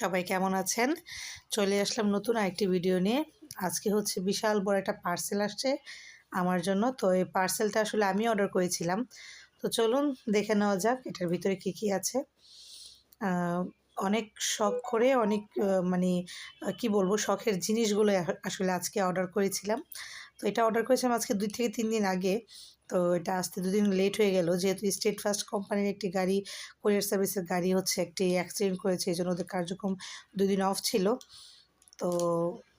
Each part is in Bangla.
সবাই কেমন আছেন? চলে আসলাম নতুন আরেকটি ভিডিও নিয়ে। আজকে হচ্ছে বিশাল বড় একটা পার্সেল আসছে আমার জন্য। তো এই পার্সেলটা আসলে আমি অর্ডার করেছিলাম। তো চলুন দেখে নেওয়া যাক এটার ভিতরে কি কি আছে। অনেক শখ করে, অনেক মানে কি বলব, শখের জিনিসগুলো আসলে আজকে অর্ডার করেছিলাম। তো এটা অর্ডার করেছিলাম আজকে দুই থেকে তিন দিন আগে। তো এটা আসতে দুদিন লেট হয়ে গেল। যেহেতু স্টেট ফার্স্ট কোম্পানির একটি গাড়ি কোরিয়ার সার্ভিসের গাড়ি হচ্ছে একটি অ্যাক্সিডেন্ট করেছে, এই জন্য ওদের কার্যক্রম দুদিন অফ ছিল। তো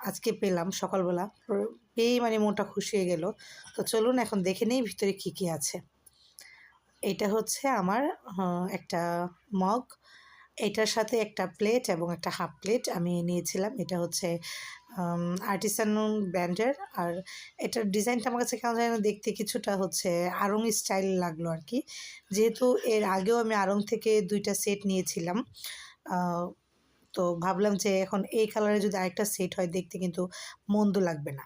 আজকে পেলাম সকালবেলা। পেয়েই মানে মনটা খুশি হয়ে গেল। তো চলুন এখন দেখে নেই ভিতরে কী কী আছে। এটা হচ্ছে আমার একটা মগ এটার সাথে একটা প্লেট এবং একটা হাফ প্লেট আমি নিয়েছিলাম। এটা হচ্ছে আর্টিসান ব্র্যান্ডের আর এটার ডিজাইনটা আমার কাছে কেমন জানি দেখতে কিছুটা হচ্ছে আড়ং স্টাইল লাগল আর কি যেহেতু এর আগেও আমি আরং থেকে দুইটা সেট নিয়েছিলাম তো ভাবলাম যে এখন এই কালারে যদি আরেকটা সেট হয় দেখতে কিন্তু মন্দ লাগবে না।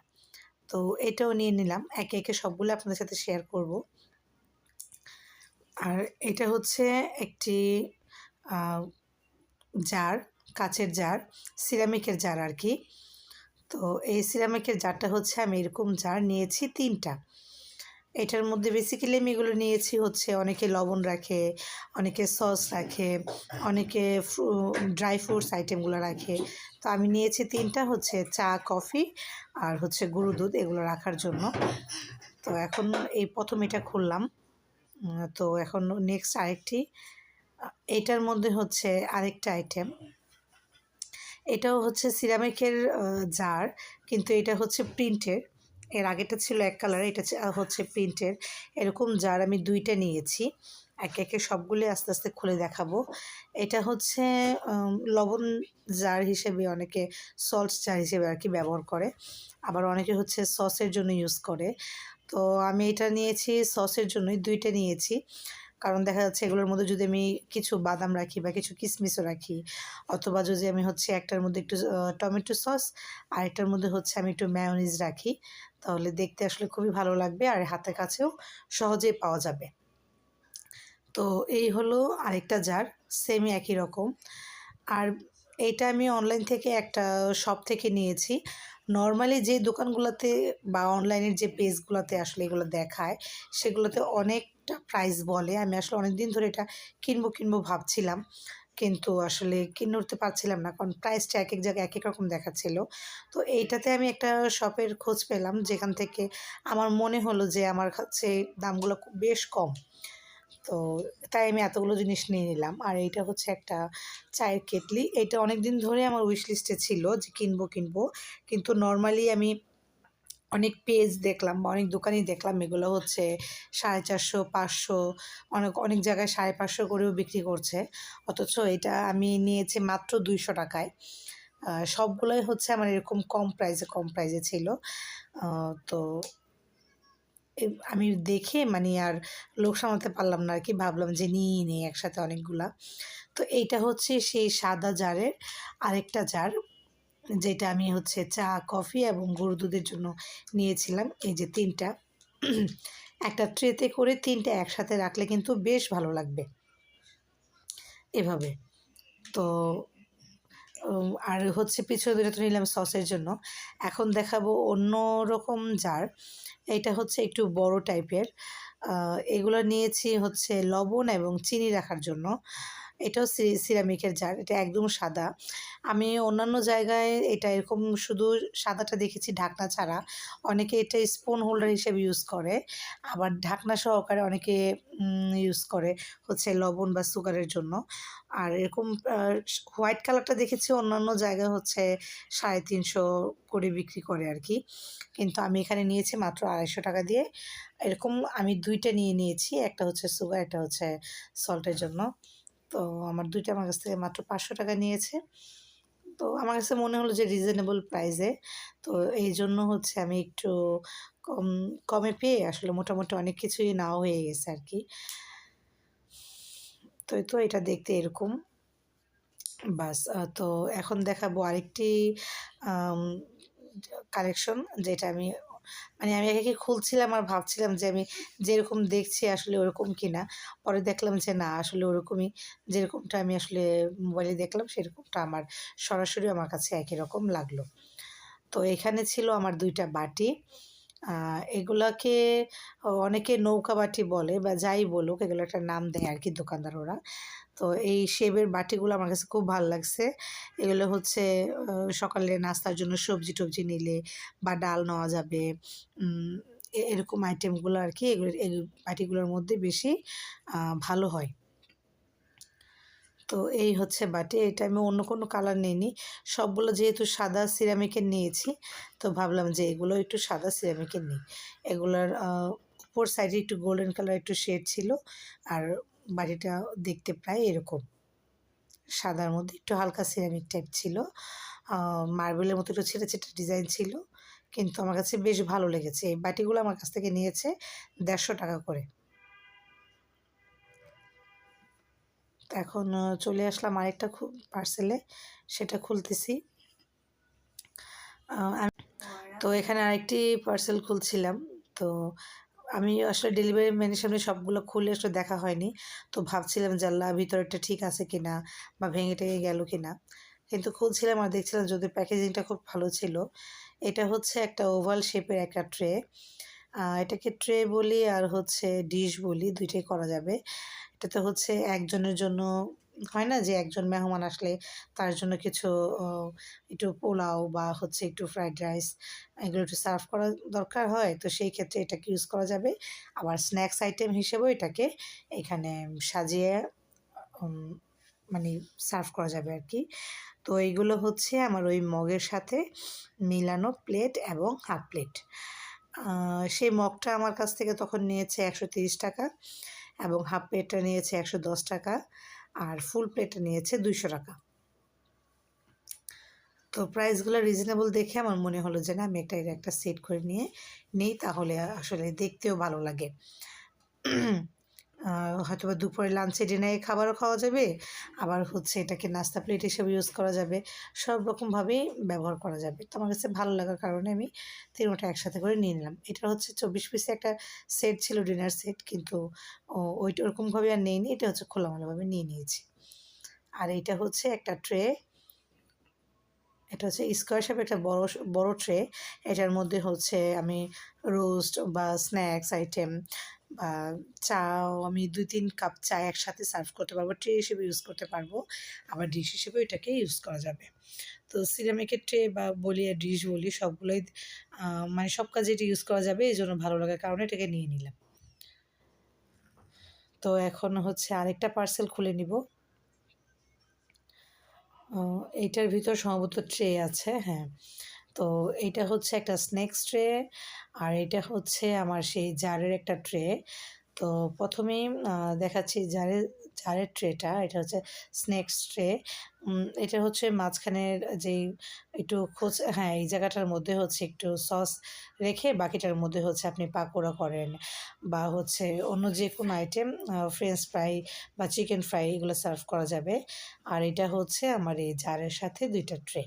তো এটাও নিয়ে নিলাম, একে একে সবগুলো আপনাদের সাথে শেয়ার করব। আর এটা হচ্ছে একটি জার, কাচের জার, সিরামিকের জার আর কি। তো এই সিরামিকের জারটা হচ্ছে আমি এরকম জার নিয়েছি তিনটা। এটার মধ্যে বেসিক্যালি আমি এগুলো নিয়েছি হচ্ছে অনেকে লবণ রাখে, অনেকে সস রাখে, অনেকে ড্রাই ফ্রুটস আইটেমগুলো রাখে। তো আমি নিয়েছি তিনটা হচ্ছে চা, কফি আর হচ্ছে গরু দুধ এগুলো রাখার জন্য। তো এখন এই প্রথম এটা খুললাম। তো এখন নেক্সট আরেকটি এটার মধ্যে হচ্ছে আরেকটা আইটেম এটাও হচ্ছে সিরামিকের জার কিন্তু এটা হচ্ছে প্রিন্টের এর আগেটা ছিল এক কালার এটা হচ্ছে প্রিন্টের এরকম জার আমি দুইটা নিয়েছি। একে একে সবগুলি আস্তে আস্তে খুলে দেখাবো। এটা হচ্ছে লবণ জার হিসেবে অনেকে সল্ট জার হিসেবে আর কি ব্যবহার করে। আবার অনেকে হচ্ছে সসের জন্য ইউজ করে। তো আমি এটা নিয়েছি সসের জন্যই দুইটা নিয়েছি। কারণ দেখা যাচ্ছে এগুলোর মধ্যে যদি আমি কিছু বাদাম রাখি বা কিছু কিসমিসও রাখি, অথবা যদি আমি হচ্ছে একটার মধ্যে একটু টমেটো সস আর একটার মধ্যে হচ্ছে আমি একটু ম্যায়োনিজ রাখি, তাহলে দেখতে আসলে খুবই ভালো লাগবে আর হাতের কাছেও সহজেই পাওয়া যাবে। তো এই হলো আরেকটা জার সেমই একই রকম। আর এইটা আমি অনলাইন থেকে একটা শপ থেকে নিয়েছি। নর্মালি যে দোকানগুলোতে বা অনলাইনের যে পেজগুলোতে আসলে এগুলো দেখায়, সেগুলোতে অনেকটা প্রাইস বলে। আমি আসলে অনেক দিন ধরে এটা কিনবো কিনবো ভাবছিলাম। কিন্তু আসলে কিনে উঠতে পারছিলাম না। কারণ প্রাইসটা এক এক জায়গায় এক এক রকম দেখাচ্ছিল। তো এইটাতে আমি একটা শপের খোঁজ পেলাম, যেখান থেকে আমার মনে হলো যে আমার কাছে দামগুলো বেশ কম। তো তাই আমি এতগুলো জিনিস নিয়ে নিলাম। আর এইটা হচ্ছে একটা চায়ের কেটলি। এটা অনেক দিন ধরে আমার উইশ লিস্টে ছিল যে কিনবো কিনবো। কিন্তু নর্মালি আমি অনেক পেজ দেখলাম বা অনেক দোকানেই দেখলাম এগুলো হচ্ছে সাড়ে চারশো, পাঁচশো, অনেক অনেক জায়গায় সাড়ে পাঁচশো করেও বিক্রি করছে। অথচ এটা আমি নিয়েছি মাত্র দুইশো টাকায়। সবগুলোই হচ্ছে আমার এরকম কম প্রাইসে কম প্রাইসে ছিল। তো আমি দেখে মানে আর লোক সামলাতে পারলাম না আর কি ভাবলাম যে নিয়ে নিই একসাথে অনেকগুলা। তো এইটা হচ্ছে সেই সাদা জারের আরেকটা জার। যেটা আমি হচ্ছে চা, কফি এবং গরু দুধের জন্য নিয়েছিলাম। এই যে তিনটা, একটা ট্রেতে করে তিনটা একসাথে রাখলে কিন্তু বেশ ভালো লাগবে এভাবে। তো আর হচ্ছে পিছনে দুটো তো নিলাম সসের জন্য। এখন দেখাবো অন্য রকম জার। এটা হচ্ছে একটু বড় টাইপের এগুলো নিয়েছি হচ্ছে লবণ এবং চিনি রাখার জন্য। এটাও সিরামিকের জার, এটা একদম সাদা। আমি অন্যান্য জায়গায় এটা এরকম শুধু সাদাটা দেখেছি ঢাকনা ছাড়া। অনেকে এটা স্পুন হোল্ডার হিসেবে ইউজ করে, আবার ঢাকনা সহকারে অনেকে ইউজ করে হচ্ছে লবণ বা সুগারের জন্য। আর এরকম হোয়াইট কালারটা দেখেছি অন্যান্য জায়গায় হচ্ছে সাড়ে তিনশো করে বিক্রি করে আর কি কিন্তু আমি এখানে নিয়েছি মাত্র আড়াইশো টাকা দিয়ে। এরকম আমি দুইটা নিয়ে নিয়েছি, একটা হচ্ছে সুগার একটা হচ্ছে সল্টের জন্য। তো আমার দুইটা আমার কাছ থেকে মাত্র পাঁচশো টাকা নিয়েছে। তো আমার কাছে মনে হলো যে রিজনেবল প্রাইসে তো এই জন্য হচ্ছে আমি একটু কম, কমে পেয়ে আসলে মোটামুটি অনেক কিছুই নাও হয়ে গেছে আর কি। তো তো এটা দেখতে এরকম। বাস তো এখন দেখাবো আরেকটি কালেকশন যেটা আমি মানে আমি একে খুলছিলাম আর ভাবছিলাম যে আমি যেরকম দেখছি আসলে ওরকম কি না পরে দেখলাম যে না, আসলে ওরকমই যেরকমটা আমি আসলে মোবাইলে দেখলাম সেরকমটা আমার সরাসরি আমার কাছে একই রকম লাগল। তো এখানে ছিল আমার দুইটা বাটি। এগুলাকে অনেকে নৌকা বাটি বলে বা যাই বলুক, এগুলো একটা নাম দেয় আর কি দোকানদার ওরা। তো এই শেপের বাটিগুলো আমার কাছে খুব ভালো লাগছে। এগুলো হচ্ছে সকালে নাস্তার জন্য সবজি টবজি নিলে বা ডাল নেওয়া যাবে এরকম আইটেমগুলো আর কি এগুলো, এই বাটিগুলোর মধ্যে বেশি ভালো হয়। তো এই হচ্ছে বাটি। এটা আমি অন্য কোনো কালার নিইনি। সবগুলো যেহেতু সাদা সিরামিকের নিয়েছি, তো ভাবলাম যে এগুলো একটু সাদা সিরামিকের নিই। এগুলোর উপর সাইডে একটু গোল্ডেন কালার একটু শেড ছিল, আর বাটিটা দেখতে প্রায় এরকম। সাদার মধ্যে একটু হালকা সিরামিক টাইপ ছিল। মার্বেলের মতো একটু ছেটে ছেটে ডিজাইন ছিল, কিন্তু আমার কাছে বেশ ভালো লেগেছে। এই বাটিগুলো আমার কাছ থেকে নিয়েছে দেড়শো টাকা করে। এখন চলে আসলাম আরেকটা খুব পার্সেলে সেটা খুলতেছি। তো এখানে আরেকটি পার্সেল খুলছিলাম। তো আমি আসলে ডেলিভারি ম্যানের সামনে সবগুলো খুলে আসলে দেখা হয়নি। তো ভাবছিলাম আল্লাহ, ভিতরেরটা ঠিক আছে কিনা বা ভেঙে টেঙে গেল কিনা। কিন্তু খুলছিলাম আর দেখছিলাম যদি প্যাকেজিংটা খুব ভালো ছিল। এটা হচ্ছে একটা ওভাল শেপের একটা ট্রে এটাকে ট্রে বলি আর হচ্ছে ডিশ বলি দুইটাই করা যাবে। এটাতে হচ্ছে একজনের জন্য হয় না যে একজন মেহমান আসলে তার জন্য কিছু একটু পোলাও বা হচ্ছে একটু ফ্রাইড রাইস এগুলো একটু সার্ভ করা দরকার হয়। তো সেই ক্ষেত্রে এটাকে ইউজ করা যাবে। আবার স্ন্যাক্স আইটেম হিসেবেও এটাকে এখানে সাজিয়ে মানে সার্ভ করা যাবে আর কি। তো এইগুলো হচ্ছে আমার ওই মগের সাথে মিলানো প্লেট এবং হাফ প্লেট। সেই মগটা আমার কাছ থেকে তখন নিয়েছে একশো টাকা এবং হাফ প্লেটটা নিয়েছে একশো দশ টাকা আর ফুল প্লেটটা নিয়েছে দুইশো টাকা। তো প্রাইসগুলো রিজনেবল দেখে আমার মনে হলো যে না, আমি একটা এর একটা সেট করে নিয়ে নেই, তাহলে আসলে দেখতেও ভালো লাগে। হয়তো বা দুপুরে লাঞ্চে ডিনারে খাবারও খাওয়া যাবে, আবার হচ্ছে এটাকে নাস্তা প্লেট হিসেবে ইউজ করা যাবে, সব রকমভাবেই ব্যবহার করা যাবে। তো আমার কাছে ভালো লাগার কারণে আমি তিনটা একসাথে করে নিয়ে নিলাম। এটা হচ্ছে চব্বিশ পিসে একটা সেট ছিল ডিনার সেট কিন্তু ওইটা ওরকমভাবে আর নেইনি, এটা হচ্ছে খোলামেলাভাবে নিয়ে নিয়েছি। আর এটা হচ্ছে একটা ট্রে এটা হচ্ছে স্কোয়ার শেপ একটা বড় বড় ট্রে এটার মধ্যে হচ্ছে আমি রোস্ট বা স্ন্যাক্স আইটেম বা চাও আমি দুই তিন কাপ চা একসাথে সার্ভ করতে পারব ট্রে হিসেবে ইউজ করতে পারব। আবার ডিশ হিসেবে এটাকে ইউজ করা যাবে। তো সিরামিকের ট্রে বা বলি আর ডিশ বলি সবগুলোই মানে সব কাজে এটা ইউজ করা যাবে এই জন্য ভালো লাগার কারণে এটাকে নিয়ে নিলাম। তো এখন হচ্ছে আরেকটা পার্সেল খুলে নিব। এইটার ভিতর সম্ভবত ট্রে আছে হ্যাঁ। তো এটা হচ্ছে একটা স্ন্যাক্স ট্রে, আর এটা হচ্ছে আমার সেই জারের একটা ট্রে। তো প্রথমেই দেখাচ্ছি জারের জারের ট্রেটা, এটা হচ্ছে স্ন্যাক্স ট্রে। এটা হচ্ছে মাঝখানের যেই একটু খোঁজ হ্যাঁ এই জায়গাটার মধ্যে হচ্ছে একটু সস রেখে বাকিটার মধ্যে হচ্ছে আপনি পাকোড়া করেন। বা হচ্ছে অন্য যে কোনো আইটেম ফ্রেঞ্চ ফ্রাই বা চিকেন ফ্রাই এগুলো সার্ভ করা যাবে। আর এটা হচ্ছে আমার এই জারের সাথে দুইটা ট্রে।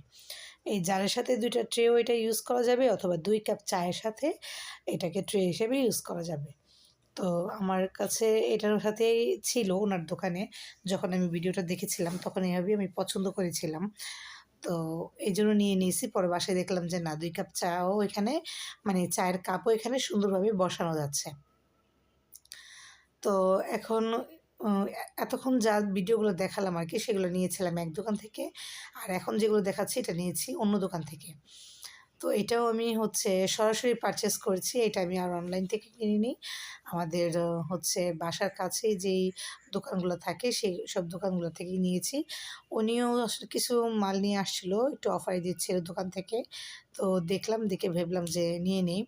এই জারের সাথে দুইটা ট্রেও এটা ইউজ করা যাবে অথবা দুই কাপ চায়ের সাথে এটাকে ট্রে হিসেবে ইউজ করা যাবে। তো আমার কাছে এটার সাথেই ছিল ওনার দোকানে, যখন আমি ভিডিওটা দেখেছিলাম তখন এইভাবেই আমি পছন্দ করেছিলাম। তো এই জন্য নিয়ে নিয়েছি, পরে বাসায় দেখলাম যে না, দুই কাপ চাও এখানে মানে চায়ের কাপও এখানে সুন্দরভাবে বসানো যাচ্ছে। তো এখন এতক্ষণ যা ভিডিওগুলো দেখালাম আর কি সেগুলো নিয়েছিলাম এক দোকান থেকে। আর এখন যেগুলো দেখাচ্ছি, এটা নিয়েছি অন্য দোকান থেকে। তো এটাও আমি হচ্ছে সরাসরি পারচেস করেছি, এটা আমি আর অনলাইন থেকে কিনিনি। আমাদের হচ্ছে বাসার কাছে যেই দোকানগুলো থাকে, সেই সব দোকানগুলো থেকেই নিয়েছি। উনিও আসলে কিছু মাল নিয়ে আসছিল, একটু অফারে দিচ্ছিল দোকান থেকে। তো দেখলাম, দেখে ভেবলাম যে নিয়ে নেই।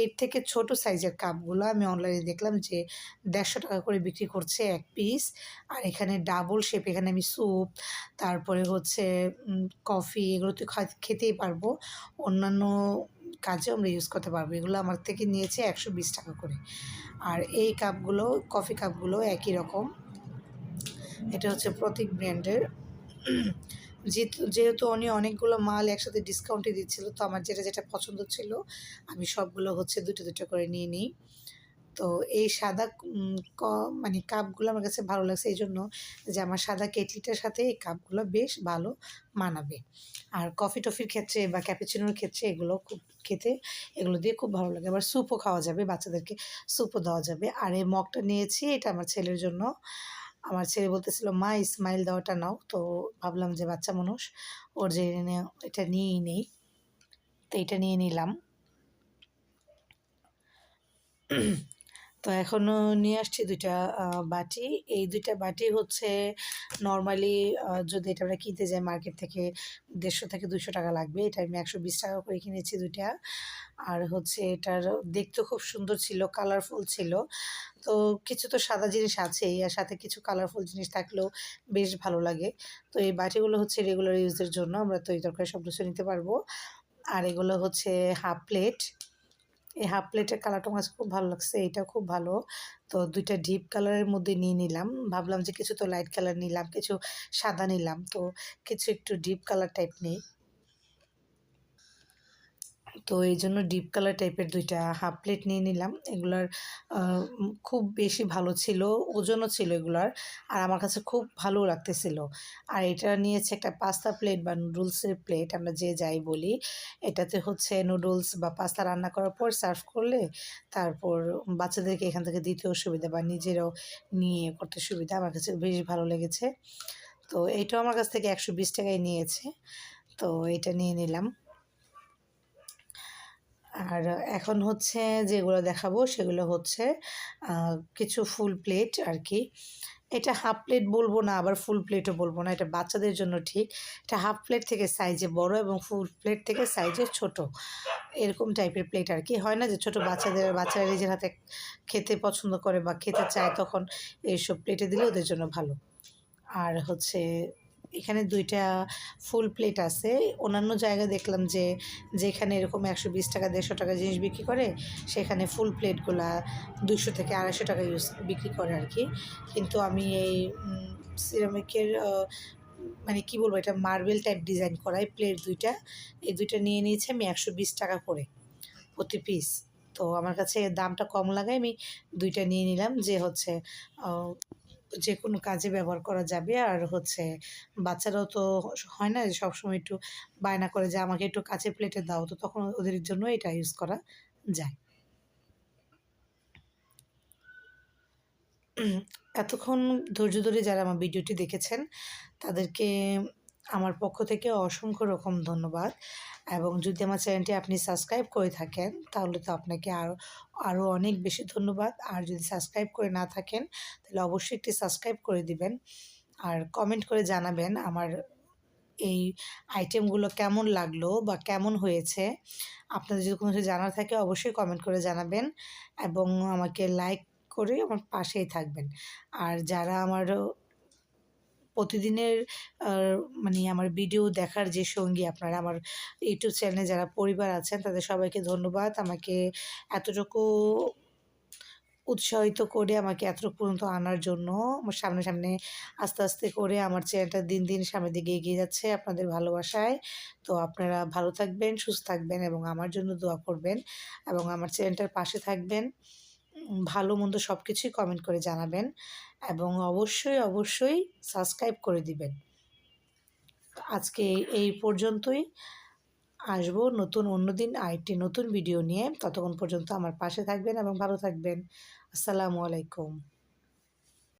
এর থেকে ছোট সাইজের কাপগুলো আমি অনলাইনে দেখলাম যে দেড়শো টাকা করে বিক্রি করছে এক পিস আর এখানে ডাবল শেপ এখানে আমি স্যুপ তারপরে হচ্ছে কফি এগুলো তো খেতেই পারব। অন্যান্য কাজে আমরা ইউজ করতে পারব। এগুলো আমার থেকে নিয়েছে একশো বিশ টাকা করে। আর এই কাপগুলো কফি কাপগুলো একই রকম। এটা হচ্ছে প্রতীক ব্র্যান্ডের। যেহেতু যেহেতু উনি অনেকগুলো মাল একসাথে ডিসকাউন্টে দিচ্ছিল, তো আমার যেটা যেটা পছন্দ ছিল, আমি সবগুলো হচ্ছে দুটো দুটো করে নিয়ে নিই। তো এই সাদা ক মানে কাপগুলো আমার কাছে ভালো লাগছে এই জন্য যে আমার সাদা কেটলিটার সাথে এই কাপগুলো বেশ ভালো মানাবে। আর কফি টফির ক্ষেত্রে বা ক্যাপুচিনোর ক্ষেত্রে এগুলো খুব খেতে এগুলো দিয়ে খুব ভালো লাগে। আবার স্যুপও খাওয়া যাবে, বাচ্চাদেরকে স্যুপও দেওয়া যাবে। আর এই মগটা নিয়েছি, এটা আমার ছেলের জন্য। আমার ছেলে বলতেছিল, মা স্মাইল দেওয়াটা নাও। তো ভাবলাম যে বাচ্চা মানুষ, ওর যে এটা নিয়েই নেই। তো এটা নিয়ে নিলাম। তো এখনও নিয়ে আসছি দুইটা বাটি। এই দুইটা বাটি হচ্ছে নর্মালি যদি এটা আমরা কিনতে যাই মার্কেট থেকে দেড়শো থেকে দুশো টাকা লাগবে। এটা আমি একশো বিশ টাকা করে কিনেছি দুইটা। আর হচ্ছে এটার দেখতে খুব সুন্দর ছিল কালারফুল ছিল। তো কিছু তো সাদা জিনিস আছেই আর সাথে কিছু কালারফুল জিনিস থাকলেও বেশ ভালো লাগে। তো এই বাটিগুলো হচ্ছে রেগুলার ইউজের জন্য আমরা তো এই তরকারি সব কিছু নিতে পারব। আর এগুলো হচ্ছে হাফ প্লেট এই হাফ প্লেটের কালারটা আমার খুব ভালো লাগছে এটা খুব ভালো। তো দুইটা ডিপ কালারের মধ্যে নিয়ে নিলাম। ভাবলাম যে কিছু তো লাইট কালার নিলাম, কিছু সাদা নিলাম। তো কিছু একটু ডিপ কালার টাইপ নেই। তো এই জন্য ডিপ কালার টাইপের দুইটা হাফ প্লেট নিয়ে নিলাম। এগুলার খুব বেশি ভালো ছিল, ওজনও ছিল এগুলার, আর আমার কাছে খুব ভালো লাগতেছিল। আর এটা নিয়েছে একটা পাস্তা প্লেট বা নুডলসের প্লেট আমরা যে যাই বলি। এটাতে হচ্ছে নুডলস বা পাস্তা রান্না করার পর সার্ভ করলে তারপর বাচ্চাদেরকে এখান থেকে দিতেও সুবিধা বা নিজেরাও নিয়ে করতে সুবিধা। আমার কাছে বেশ ভালো লেগেছে। তো এইটাও আমার কাছ থেকে একশো বিশ টাকায় নিয়েছে। তো এটা নিয়ে নিলাম। আর এখন হচ্ছে যেগুলো দেখাবো সেগুলো হচ্ছে কিছু ফুল প্লেট আর কি এটা হাফ প্লেট বলব না, আবার ফুল প্লেটও বলব না, এটা বাচ্চাদের জন্য ঠিক। এটা হাফ প্লেট থেকে সাইজে বড় এবং ফুল প্লেট থেকে সাইজে ছোট। এরকম টাইপের প্লেট আর কি হয় না যে ছোট বাচ্চাদের, বাচ্চারা নিজের হাতে খেতে পছন্দ করে বা খেতে চায় তখন এইসব প্লেটে দিলে ওদের জন্য ভালো। আর হচ্ছে এখানে দুইটা ফুল প্লেট আছে। অন্যান্য জায়গায় দেখলাম যে, যেখানে এরকম একশো বিশ টাকা, দেড়শো টাকা জিনিস বিক্রি করে, সেখানে ফুল প্লেটগুলা দুশো থেকে আড়াইশো টাকা ইউজ বিক্রি করে আর কি কিন্তু আমি এই সিরামিকের মানে কি বলব, এটা মার্বেল টাইপ ডিজাইন করা এই প্লেট দুইটা। এই দুইটা নিয়ে নিয়েছি আমি একশো বিশ টাকা করে প্রতি পিস তো আমার কাছে দামটা কম লাগায় আমি দুইটা নিয়ে নিলাম যে হচ্ছে যে কোনো কাজে ব্যবহার করা যাবে। আর হচ্ছে বাচ্চারাও তো হয় না সবসময় একটু বায়না করে যে আমাকে একটু কাছে প্লেটে দাও, তো তখন ওদের জন্য এটা ইউজ করা যায়। এতক্ষণ ধৈর্য ধরে যারা আমার ভিডিওটি দেখেছেন, তাদেরকে আমার পক্ষ থেকে অসংখ্য রকম ধন্যবাদ। এবং যদি আমার চ্যানেলটি আপনি সাবস্ক্রাইব করে থাকেন, তাহলে তো আপনাকে আরও আরও অনেক বেশি ধন্যবাদ। আর যদি সাবস্ক্রাইব করে না থাকেন, তাহলে অবশ্যই একটি সাবস্ক্রাইব করে দিবেন। আর কমেন্ট করে জানাবেন আমার এই আইটেমগুলো কেমন লাগল বা কেমন হয়েছে। আপনাদের যদি কোনো কিছু জানার থাকে, অবশ্যই কমেন্ট করে জানাবেন এবং আমাকে লাইক করে আমার পাশেই থাকবেন। আর যারা আমার প্রতিদিনের মানে আমার ভিডিও দেখার যে সঙ্গী আপনারা, আমার ইউটিউব চ্যানেলে যারা পরিবার আছেন, তাদের সবাইকে ধন্যবাদ। আমাকে এতটুকু উৎসাহিত করে, আমাকে এতটুকু পর্যন্ত আনার জন্য, আমার সামনে সামনে আস্তে আস্তে করে আমার চ্যানেলটা দিন দিন সামনের দিকে এগিয়ে যাচ্ছে আপনাদের ভালোবাসায়। তো আপনারা ভালো থাকবেন, সুস্থ থাকবেন এবং আমার জন্য দোয়া করবেন এবং আমার চ্যানেলটার পাশে থাকবেন। ভালো মন্দ সব কিছুই কমেন্ট করে জানাবেন। এবং অবশ্যই অবশ্যই সাবস্ক্রাইব করে দিবেন। আজকে এই পর্যন্তই। আসব নতুন, অন্য দিন আরেকটি নতুন ভিডিও নিয়ে। ততক্ষণ পর্যন্ত আমার পাশে থাকবেন এবং ভালো থাকবেন। আসসালামু আলাইকুম।